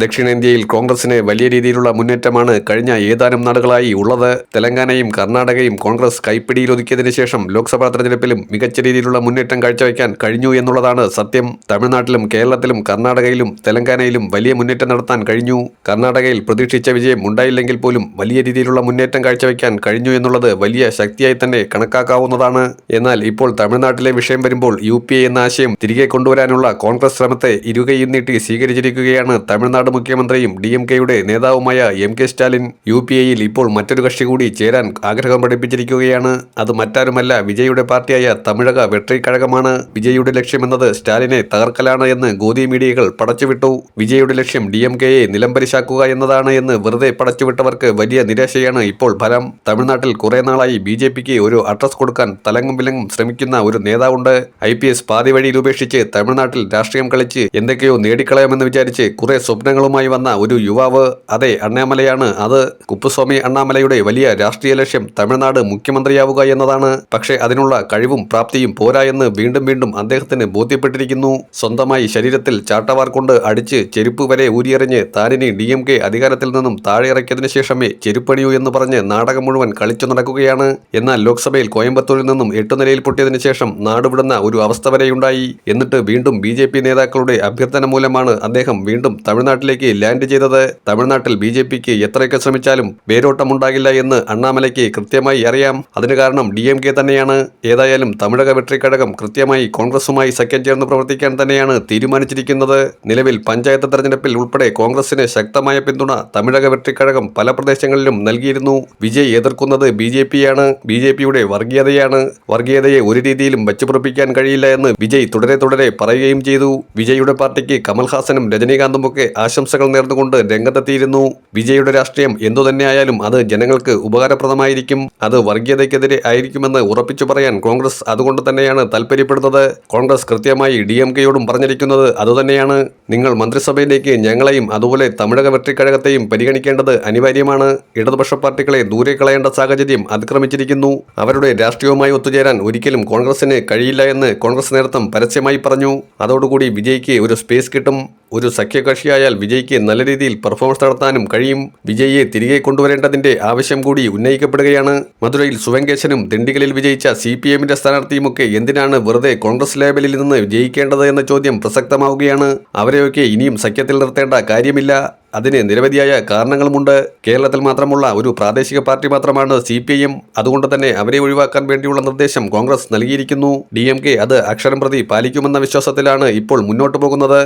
ദക്ഷിണേന്ത്യയിൽ കോൺഗ്രസിന് വലിയ രീതിയിലുള്ള മുന്നേറ്റമാണ് കഴിഞ്ഞ ഏതാനും നാളുകളായി ഉള്ളത്. തെലങ്കാനയും കർണാടകയും കോൺഗ്രസ് കൈപ്പിടിയിലൊതുക്കിയതിനു ശേഷം ലോക്സഭാ തെരഞ്ഞെടുപ്പിലും മികച്ച രീതിയിലുള്ള മുന്നേറ്റം കാഴ്ചവെക്കാൻ കഴിഞ്ഞു എന്നുള്ളതാണ് സത്യം. തമിഴ്നാട്ടിലും കേരളത്തിലും കർണാടകയിലും തെലങ്കാനയിലും വലിയ മുന്നേറ്റം നടത്താൻ കഴിഞ്ഞു. കർണാടകയിൽ പ്രതീക്ഷിച്ച വിജയം ഉണ്ടായില്ലെങ്കിൽ പോലും വലിയ രീതിയിലുള്ള മുന്നേറ്റം കാഴ്ചവെക്കാൻ കഴിഞ്ഞു എന്നുള്ളത് വലിയ ശക്തിയായി തന്നെ കണക്കാക്കാവുന്നതാണ്. എന്നാൽ ഇപ്പോൾ തമിഴ്നാട്ടിലെ വിഷയം വരുമ്പോൾ യു എന്ന ആശയം തിരികെ കൊണ്ടുവരാനുള്ള കോൺഗ്രസ് ശ്രമത്തെ ഇരുകയും നീട്ടി സ്വീകരിച്ചിരിക്കുകയാണ് തമിഴ്നാട് മുഖ്യമന്ത്രിയും ഡി എം കെയുടെ നേതാവുമായ M K Stalin U P എയിൽ ഇപ്പോൾ മറ്റൊരു കക്ഷി കൂടി ചേരാൻ ആഗ്രഹം പഠിപ്പിച്ചിരിക്കുകയാണ്. അത് മറ്റാരുമല്ല വിജയുടെ പാർട്ടിയായ തമിഴക വെട്രിക്കഴകമാണ് വിജയുടെ ലക്ഷ്യമെന്നത് സ്റ്റാലിനെ തകർക്കലാണ് എന്ന് ഗോദി മീഡിയകൾ പടച്ചുവിട്ടു. വിജയുടെ ലക്ഷ്യം ഡി എം കെയെ നിലംപരിശാക്കുക എന്നതാണ് എന്ന് വെറുതെ പടച്ചുവിട്ടവർക്ക് വലിയ നിരാശയാണ് ഇപ്പോൾ ഫലം. തമിഴ്നാട്ടിൽ കുറെ നാളായി ബി ജെ പിക്ക് ഒരു അഡ്രസ് കൊടുക്കാൻ തലങ്ങും വിലങ്ങും ശ്രമിക്കുന്ന ഒരു നേതാവുണ്ട്. ഐ പി എസ് പാതി വഴിയിൽ ഉപേക്ഷിച്ച് തമിഴ്നാട്ടിൽ രാഷ്ട്രീയം കളിച്ച് എന്തൊക്കെയോ നേടിക്കളയാമെന്ന് വിചാരിച്ച് കുറെ സ്വപ്നങ്ങളുമായി വന്ന ഒരു യുവാവ് അതെ അണ്ണാമലയാണ്. അത് കുപ്പുസ്വാമി അണ്ണാമലയുടെ വലിയ രാഷ്ട്രീയ ലക്ഷ്യം. തമിഴ്നാട് മുഖ്യമന്ത്രിയാവുക എന്നതാണ്. പക്ഷേ അതിനുള്ള കഴിവും പ്രാപ്തിയും പോരാ എന്ന് വീണ്ടും വീണ്ടും അദ്ദേഹത്തിന് ബോധ്യപ്പെട്ടിരിക്കുന്നു. സ്വന്തമായി ശരീരത്തിൽ ചാട്ടവാർ കൊണ്ട് അടിച്ച് ചെരുപ്പ് വരെ ഊരിയെറിഞ്ഞ് താനിനി ഡി എം കെ അധികാരത്തിൽ നിന്നും താഴെ ഇറക്കിയതിനു ശേഷമേ ചെരുപ്പണിയൂ എന്ന് പറഞ്ഞ് നാടകം മുഴുവൻ കളിച്ചു നടക്കുകയാണ്. എന്നാൽ ലോക്സഭയിൽ കോയമ്പത്തൂരിൽ നിന്നും എട്ടു നിലയിൽ പൊട്ടിയതിനു ശേഷം നാടുവിടുന്ന ഒരു അവസ്ഥ വരെയുണ്ടായി. എന്നിട്ട് വീണ്ടും ബി നേതാക്കളുടെ അഭ്യർത്ഥന മൂലമാണ് അദ്ദേഹം വീണ്ടും തമിഴ്നാട്ടിലേക്ക് ലാൻഡ് ചെയ്തത് തമിഴ്നാട്ടിൽ ബി ജെ പിക്ക് എത്രയൊക്കെ ശ്രമിച്ചാലും വേരോട്ടമുണ്ടാകില്ല എന്ന് അണ്ണാമലയ്ക്ക് കൃത്യമായി അറിയാം. അതിന് കാരണം ഡി എം കെ തന്നെയാണ്. ഏതായാലും തമിഴക വെട്രിക്കഴകം കൃത്യമായി കോൺഗ്രസുമായി സഖ്യം ചേർന്ന് പ്രവർത്തിക്കാൻ തന്നെയാണ് തീരുമാനിച്ചിരിക്കുന്നത്. നിലവിൽ പഞ്ചായത്ത് തെരഞ്ഞെടുപ്പിൽ ഉൾപ്പെടെ കോൺഗ്രസിന് ശക്തമായ പിന്തുണ തമിഴക വെട്രിക്കഴകം പല പ്രദേശങ്ങളിലും നൽകിയിരുന്നു. വിജയ് എതിർക്കുന്നത് ബി ജെ പിയാണ്. ബി ജെ പിയുടെ വർഗീയതയാണ്. വർഗീയതയെ ഒരു രീതിയിലും വച്ചുപുറപ്പിക്കാൻ കഴിയില്ല എന്ന് വിജയ് തുടരെ തുടരെ പറയുകയും ചെയ്തു. വിജയുടെ പാർട്ടിക്ക് കമൽഹാസനും രജനീകാന്തും ഒക്കെ ആശംസകൾ നേർന്നുകൊണ്ട് രംഗത്തെത്തിയിരുന്നു. വിജയുടെ രാഷ്ട്രീയം എന്തു തന്നെയായാലും അത് ജനങ്ങൾക്ക് ഉപകാരപ്രദമായിരിക്കും. അത് വർഗീയതയ്ക്കെതിരെ ആയിരിക്കുമെന്ന് ഉറപ്പിച്ചു പറയാൻ കോൺഗ്രസ് അതുകൊണ്ട് തന്നെയാണ് താല്പര്യപ്പെടുന്നത്. കോൺഗ്രസ് കൃത്യമായി ഡി എം കെയോടും പറഞ്ഞിരിക്കുന്നത് അതുതന്നെയാണ്. നിങ്ങൾ മന്ത്രിസഭയിലേക്ക് ഞങ്ങളെയും അതുപോലെ തമിഴക വെട്ടിക്കഴകത്തെയും പരിഗണിക്കേണ്ടത് അനിവാര്യമാണ്. ഇടതുപക്ഷ പാർട്ടികളെ ദൂരെ കളയേണ്ട സാഹചര്യം അതിക്രമിച്ചിരിക്കുന്നു. അവരുടെ രാഷ്ട്രീയവുമായി ഒത്തുചേരാൻ ഒരിക്കലും കോൺഗ്രസിന് കഴിയില്ല എന്ന് കോൺഗ്രസ് നേതൃത്വം പരസ്യമായി പറഞ്ഞു. അതോടുകൂടി വിജയ്ക്ക് ഒരു സ്പേസ് കിട്ടും. ഒരു സഖ്യകക്ഷിയായാൽ വിജയ്ക്ക് നല്ല രീതിയിൽ പെർഫോമൻസ് നടത്താനും കഴിയും. വിജയിയെ തിരികെ കൊണ്ടുവരേണ്ടതിന്റെ ആവശ്യം കൂടി ഉന്നയിക്കപ്പെടുകയാണ്. മധുരയിൽ സുവങ്കേശനും ദിണ്ടിഗലിൽ വിജയിച്ച സി പി എമ്മിന്റെ സ്ഥാനാർത്ഥിയുമൊക്കെ എന്തിനാണ് വെറുതെ കോൺഗ്രസ് ലേബലിൽ നിന്ന് വിജയിക്കേണ്ടത് എന്ന ചോദ്യം പ്രസക്തമാവുകയാണ്. അവരെയൊക്കെ ഇനിയും സഖ്യത്തിൽ നിർത്തേണ്ട കാര്യമില്ല. അതിന് നിരവധിയായ കാരണങ്ങളുമുണ്ട്. കേരളത്തിൽ മാത്രമുള്ള ഒരു പ്രാദേശിക പാർട്ടി മാത്രമാണ് സി പി ഐ എം. അതുകൊണ്ട് തന്നെ അവരെ ഒഴിവാക്കാൻ വേണ്ടിയുള്ള നിർദ്ദേശം കോൺഗ്രസ് നൽകിയിരിക്കുന്നു. ഡി എം കെ അത് അക്ഷരം പ്രതി പാലിക്കുമെന്ന വിശ്വാസത്തിലാണ് ഇപ്പോൾ മുന്നോട്ടു പോകുന്നത്.